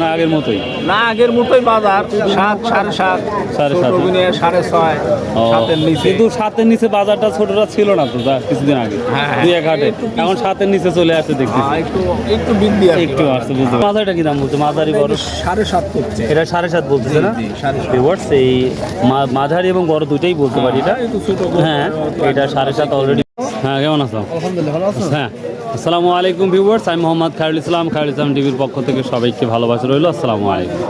না আগের মতোই? না আগের মতোই বাজার। সাত সাড়ে সাত। সাড়ে সাত। সাড়ে ছয় সাতের নিচে। কিন্তু সাতের নিচে বাজারটা ছোটটা ছিল না তো কিছুদিন আগে। হ্যাঁ, হ্যাঁ। দুই এক হাটে। এখন সাতের নিচে চলে আসছে দেখছি হ্যাঁ, একটু একটু বৃদ্ধি। একটু আসছে বুঝতে মাথাটা কি দাম বলছে? মাঝারি বড় সাড়ে সাত করছে। এটা সাড়ে সাত বলতেছে না। এই মাঝারি এবং বড় দুটাই বলতে পারি এটা? হ্যাঁ এটা সাড়ে সাত অলরেডি হ্যাঁ কেমন আছো? হ্যাঁ আসসালামু আলাইকুম ভিউয়ার্স আমি মোহাম্মদ খায়রুল ইসলাম খায়রুল ইসলাম টিভির পক্ষ থেকে সবাইকে ভালোবাসা রইল আসসালামু আলাইকুম।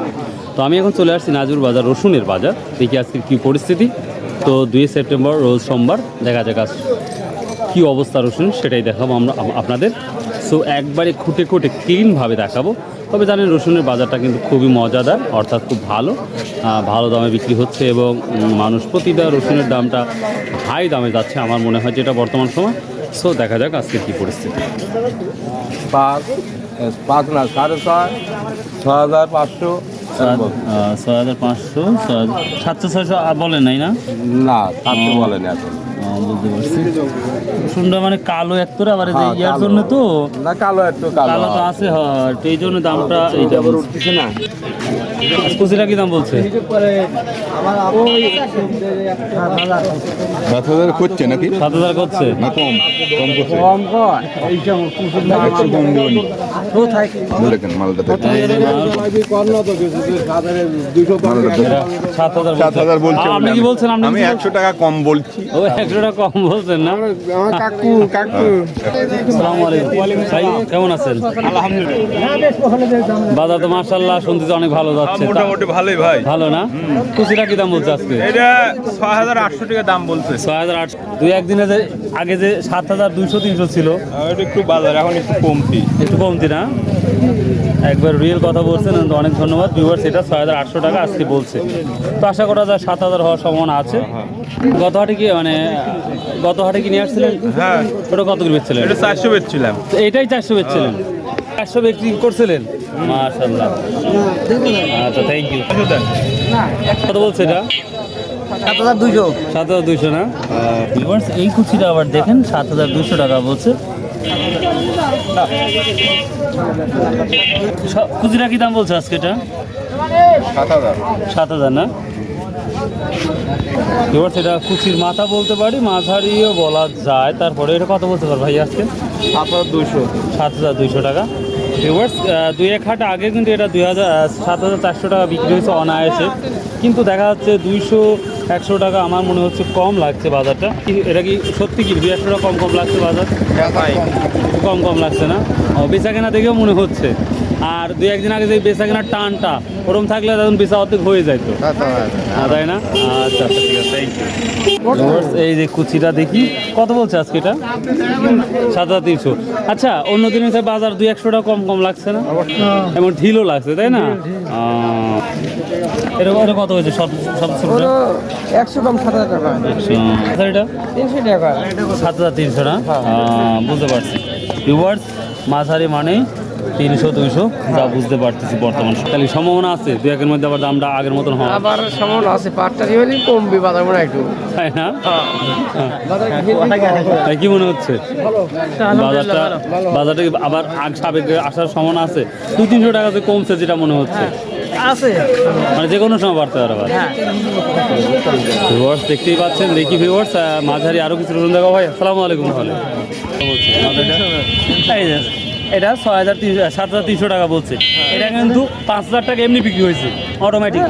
তো আমি এখন চলে আসছি নাজুর বাজার রসুনের বাজার দেখি আজকের কী পরিস্থিতি। তো দুই সেপ্টেম্বর রোজ সোমবার দেখা যাক আজ কী অবস্থা রসুন সেটাই দেখাবো আমরা আপনাদের। সো একবারে খুঁটে খুঁটে ক্লিনভাবে দেখাবো। তবে জানেন রসুনের বাজারটা কিন্তু খুবই মজাদার অর্থাৎ খুব ভালো। ভালো দামে বিক্রি হচ্ছে এবং মানুষ প্রতিটা রসুনের দামটা হাই দামে যাচ্ছে আমার মনে হয় যেটা বর্তমান সময়। সো দেখা যাক আজকে কী পরিস্থিতি। পাঁচ পাঁচ না সাড়ে ছয় ছ হাজার পাঁচশো ছয় হাজার পাঁচশো সাতশো ছয়শো বলেন নাই না? না সাতশো বলেন এখন। বুঝতে পারছি রসুনটা মানে কালো একতরে আবার যে হ্যাঁ, ইয়ার জন্য তো না কালো একটু কালো। কালো তো আছে হয় তো এই জন্য দামটা এইটা আবার উঠতেছে না। কুচিটা কি দাম বলছে? সাত হাজার করছে নাকি? সাত হাজার করছে? না কম। কম করছে। কম। সাত হাজার বলছে। আপনি কি বলছেন? আমি একশো টাকা কম বলছি। টাকা কম বলছেন না? কাকু কাকু। আসসালামু আলাইকুম ভাই কেমন আছেন? বাজার তো মার্শাল্লাহ শুনতেছি অনেক ভালো যাচ্ছে। মোটামুটি ভালোই ভাই। ভালো না? কুচিটা কি দাম বলছে আজকে? এটা ছয় হাজার আটশো টাকা দাম বলছে। ছয় হাজার আটশো দুই একদিনে যে আগে যে সাত হাজার দুইশো তিনশো ছিল এটা একটু বাজার এখন একটু কমতি। একটু কমতি না? একবার রিয়েল কথা বলছেন অনেক ধন্যবাদ। ভিউয়ার্স এটা ছয় হাজার আটশো টাকা আজকে বলছে। তো আশা করা যায় সাত হাজার হওয়ার সম্ভাবনা আছে। গত হাটে কি মানে গত হাটে কি নিয়ে আসছিলেন? হ্যাঁ। ওটা কত করে বেচছিলেন? এটা চারশো বেচছিলাম। তো এটাই চারশো বেচছিলেন? চারশো বিক্রি করছিলেন? মাশাল্লাহ আচ্ছা থ্যাংক ইউ কত বলছে এটা? সাত হাজার দুইশো। সাত হাজার দুইশো না? ভিউয়ার্স এই কুচিটা আবার দেখেন সাত হাজার দুইশো টাকা বলছে। কুচিটা কি দাম বলছে আজকে এটা? সাত হাজার। সাত হাজার না? এবার সেটা কুচির মাথা বলতে পারি মাঝারিও বলা যায়। তারপরে এটা কত বলতে পার ভাই আজকে? সাত হাজার দুইশো। সাত হাজার দুইশো টাকা। ভিউয়ার্স দুই এক হাট আগে কিন্তু এটা দুই হাজার সাত হাজার চারশো টাকা বিক্রি হয়েছে অনায়াসে। কিন্তু দেখা যাচ্ছে দুইশো একশো টাকা আমার মনে হচ্ছে কম লাগছে বাজারটা। এটা কি সত্যি কি দুই একশো টাকা কম কম লাগছে বাজার? কম কম লাগছে না? ও বেচা কেনা দেখেও মনে হচ্ছে। আর দুই একদিন আগে যে বেচা কেনার টানটা ওরম থাকলে তখন বেচা অর্ধেক হয়ে যাইতো। হ্যাঁ, তাই না? আচ্ছা আচ্ছা ঠিক আছে থ্যাংক ইউ এই যে কুচিটা দেখি কত বলছে আজকে এটা? সাত হাজার তিনশো। আচ্ছা অন্য দিনের বাজার দুই একশো টাকা কম কম লাগছে না? এমন ঢিলও লাগছে তাই না? এটা এটা কত হয়েছে সব সব ছোটটা একশো কম সাত হাজার টাকা। আচ্ছা এটা? তিনশো টাকা। সাত হাজার তিনশো না? বুঝতে পারছি। ভিউয়ার্স মাঝারি মানে তিনশো দুইশো যা বুঝতে পারতেছি বর্তমান তাহলে সম্ভাবনা আছে? দু একের মধ্যে আবার দামটা আগের মতন হয় আবার সম্ভাবনা আছে পাটটা হলে কমবে বাজার মনে হয় একটু। তাই না? তাই কি মনে হচ্ছে? বাজারটা বাজারটা আবার আগ সাবেক আসার সম্ভাবনা আছে? দু তিনশো টাকা যে কমছে যেটা মনে হচ্ছে। আছে। মানে যে কোনো সময় বাড়তে পারে ভিউয়ার্স দেখতেই পাচ্ছেন দেখি ভিউয়ার্স মাঝারি আরও কিছু রুন দেখা ভাই। আসসালামু আলাইকুম তাহলে। এটা ছয় হাজার তিনশো সাত হাজার তিনশো টাকা বলছে। এটা কিন্তু পাঁচ হাজার টাকা এমনি বিক্রি হয়েছে অটোমেটিক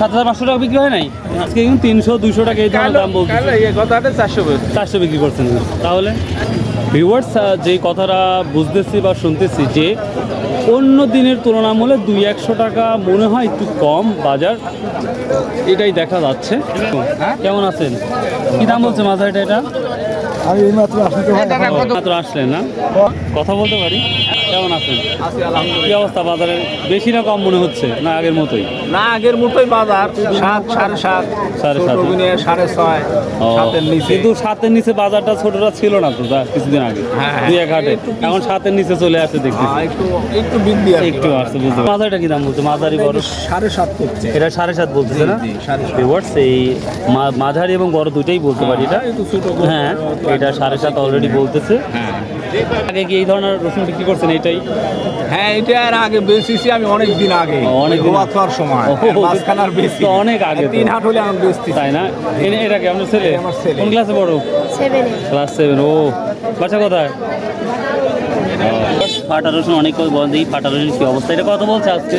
সাত হাজার পাঁচশো টাকা বিক্রি হয় নাই? আজকে কিন্তু তিনশো দুশো টাকা এই ধরনের দাম বলছে চারশো চারশো বিক্রি করছেন তাহলে ভিউয়ার্স যে কথাটা বুঝতেছি বা শুনতেছি যে অন্য দিনের তুলনামূলক দুই একশো টাকা মনে হয় একটু কম বাজার এটাই দেখা যাচ্ছে। কেমন আছেন? কি দাম বলছে মাঝারিটা এটা? আমি এই মাত্র আসতে মাত্র আসলেন না? কথা বলতে পারি? কেমন আছেন? কি অবস্থা বাজারের বেশি না কম মনে হচ্ছে না আগের মতোই? না আগের মতোই বাজার সাত সাড়ে সাত সাড়ে সাত। সাড়ে ছয় সাতের নিচে। কিন্তু সাতের নিচে বাজারটা ছোটটা ছিল না তো কিছুদিন আগে। হ্যাঁ, হ্যাঁ। দুই এক হাটে। এখন সাতের নিচে চলে আসে দেখছি হ্যাঁ, একটু একটু বৃদ্ধি কি। একটু আসছে বুঝতে মাঝারিটা কি দাম বলছে? মাঝারি বড়? সাড়ে সাত করছে। এটা সাড়ে সাত বলতেছে না? এই মাঝারি এবং বড় দুইটাই বলতে পারি এটা। হ্যাঁ। এটা সাড়ে সাত অলরেডি বলতেছে। হ্যাঁ। আগে কি এই ধরনের রসুন বিক্রি করছেন এটাই? হ্যাঁ এটা আর আগে বেচেছি আমি অনেক দিন আগে অনেক দিন গোয়া। খাওয়ার সময়। ওহো, মাঝখানে বেশি অনেক আগে। তিন হাট হলে আমি বেচছি তাই না? এনে- এটা কি আপনার ছেলে? আমার ছেলে। কোন ক্লাসে পড়ো? ক্লাস সেভেন ও। বাচ্চা কোথায়? ফাটা রসুন অনেক বন্ধ এই ফাটা রসুন কী অবস্থা? এটা কত বলছে আজকে?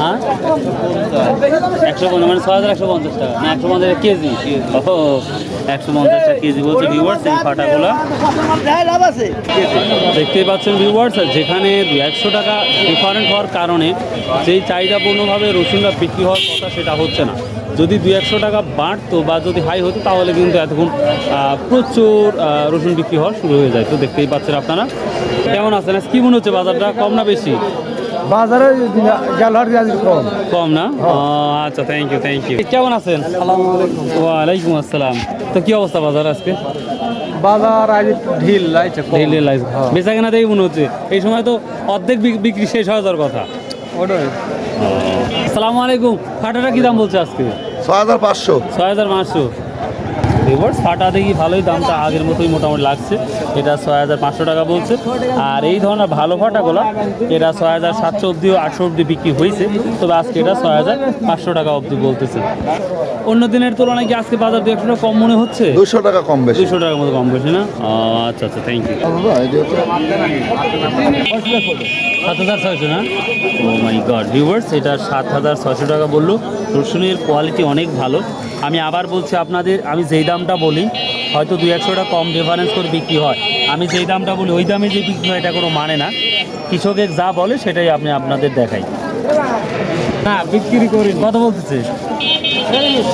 হ্যাঁ? একশো পঞ্চাশ মানে ছয় হাজার একশো পঞ্চাশ টাকা। না, একশো পঞ্চাশ কেজি। ও একশো পঞ্চাশ টাকা কেজি বলছে ভিউয়ার্স এই ফাটাগুলো দেখতেই পাচ্ছেন ভিউয়ার্স যেখানে একশো টাকা ডিফারেন্ট হওয়ার কারণে যেই চাহিদাপূর্ণভাবে রসুনটা বিক্রি হওয়ার কথা সেটা হচ্ছে না। যদি দুই একশো টাকা বাড়তো বা যদি হাই হতো তাহলে কিন্তু এতক্ষণ প্রচুর রসুন বিক্রি হওয়া শুরু হয়ে যায়। তো দেখতেই পাচ্ছেন আপনারা। কেমন আছেন? আজ কি মনে হচ্ছে বাজারটা? কম না বেশি? বাজারে গেল কম। কম না? আচ্ছা থ্যাংক ইউ থ্যাংক ইউ কেমন আছেন? ওয়ালাইকুম আসসালাম। তো কি অবস্থা বাজার আজকে? বাজার আজ ঢিল বেচা কেনা দেখে মনে হচ্ছে এই সময় তো অর্ধেক বিক- বিক্রি শেষ হয়ে যাওয়ার কথা। ওটাই। আসসালামু আলাইকুম। ফাটাটা কি দাম বলছে আজকে? ছয় হাজার পাঁচশো। ছয় হাজার পাঁচশো। এবার ফাটা দেখি ভালোই দামটা আগের মতোই মোটামুটি লাগছে। এটা ছয় হাজার পাঁচশো টাকা বলছে। আর এই ধরনের ভালো ফাটাগুলো এটা ছয় হাজার সাতশো অবধি আটশো অবধি বিক্রি হয়েছে। তবে আজকে এটা ছয় হাজার পাঁচশো টাকা অবধি বলতেছে। অন্য দিনের তুলনায় কি আজকে বাজার দু একশো কম মনে হচ্ছে? দুশো টাকা কম বেশি। দুশো টাকার মতো কম বেশি না? আচ্ছা আচ্ছা থ্যাংক ইউ সাত হাজার ছয়শো না? ও মাই গড ভিউয়ার্স এটা সাত হাজার ছয়শো টাকা বলল। রসুনের কোয়ালিটি অনেক ভালো। আমি আবার বলছি আপনাদের আমি যেই দামটা বলি হয়তো দুই একশো টাকা কম ডিফারেন্স করে বিক্রি হয়। আমি যেই দামটা বলি ওই দামে যে বিক্রি হয় এটা কোনো মানে না। কৃষকের যা বলে সেটাই আপনি আপনাদের দেখাই। না বিক্রি করি কত বলতেছে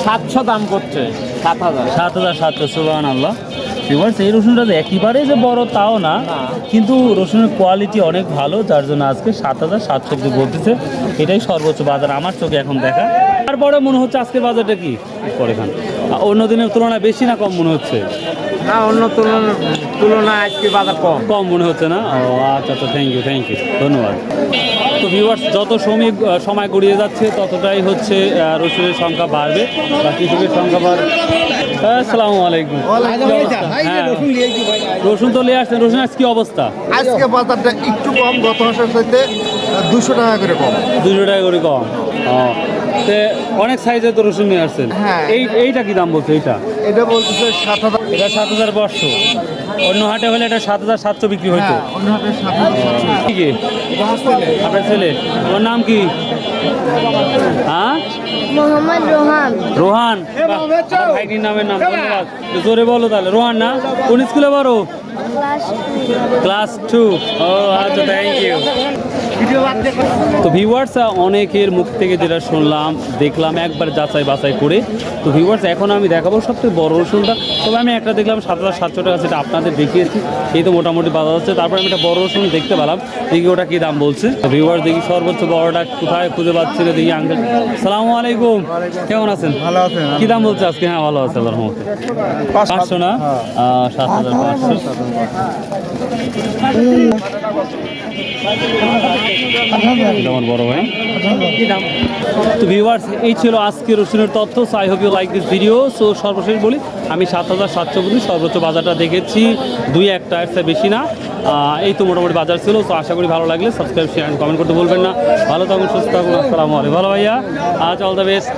সাতশো দাম করছে সাত হাজার। সাত হাজার সাতশো সুবান আল্লাহ ভিউয়ার্স এই রসুনটা একেবারে যে বড় তাও না, কিন্তু রসুনের কোয়ালিটি অনেক ভালো, যার জন্য আজকে সাত হাজার সাতশো অব্দি বলতেছে। এটাই সর্বোচ্চ বাজার আমার চোখে এখন দেখা। তারপরে মনে হচ্ছে আজকের বাজারটা কি? পরে খান। অন্য দিনের তুলনায় বেশি না কম মনে হচ্ছে? না অন্য তুলনায় তুলনায় আজকে বাজার কম। কম মনে হচ্ছে না? ও আচ্ছা আচ্ছা থ্যাংক ইউ থ্যাংক ইউ ধন্যবাদ। তো ভিউয়ার্স যত সময় সময় গড়িয়ে যাচ্ছে ততটাই হচ্ছে রসুনের সংখ্যা বাড়বে বা কৃষকের সংখ্যা বাড়বে। আসসালামু আলাইকুম। হ্যাঁ। রসুন তো নিয়ে আসছেন। রসুন আজ কি অবস্থা? আজকে বাজারটা একটু কম গত মাসের সাথে দুশো টাকা করে কম। দুশো টাকা করে কম। তে অনেক সাইজের তো রসুন নিয়ে আসছেন। হ্যাঁ। এই এইটা কি দাম বলছে এইটা? এটা বলতেছে সাত হাজার। এটা সাত হাজার পাঁচশো। অন্য হাটে হলে এটা সাত হাজার সাতশো বিক্রি হইতো। হ্যাঁ কি আপনার ছেলে। ওর নাম কি? হ্যাঁ? মোহাম্মদ রোহান। রোহান। ভাইটির নামের নাম ধন্যবাদ। জোরে বলো তাহলে। রোহান না? কোন স্কুলে পড়ো? Class class two. ও আচ্ছা থ্যাংক ইউ তো ভিউয়ার্স অনেকের মুখ থেকে যেটা শুনলাম দেখলাম একবার যাচাই বাছাই করে। তো ভিউয়ার্স এখন আমি দেখাবো সবথেকে বড় রসুনটা তবে আমি একটা দেখলাম সাত হাজার সাতশো টাকা সেটা আপনাদের দেখিয়েছি। এই তো মোটামুটি বাজার হচ্ছে। তারপরে আমি একটা বড় রসুন দেখতে পেলাম। দেখি ওটা কী দাম বলছে। তো ভিউয়ার্স দেখি সর্বোচ্চ বড়টা কোথায় খুঁজে পাচ্ছি না দেখি আঙ্কেল সালামু আলাইকুম। কেমন আছেন? ভালো আছেন কি দাম বলছে আজকে? হ্যাঁ ভালো আছে আল্লাহর রহমতে। পাঁচশো। না? সাত হাজার পাঁচশো। তো ভিউয়ার্স এই ছিল আজকে রসুনের তথ্য so I hope you like this video so সর্বশেষ বলি, আমি সাত হাজার সাতশো বুঝি সর্বোচ্চ বাজারটা দেখেছি, দুই একটা এর চেয়ে বেশি না। এই তো মোটামুটি বাজার ছিল তো আশা করি ভালো লাগলে সাবস্ক্রাইব শেয়ার কমেন্ট করতে বলবেন না। ভালো থাকুন, সুস্থ থাকুন, আসসালামু আলাইকুম। ভালো ভাইয়া, আজ অল দ্য বেস্ট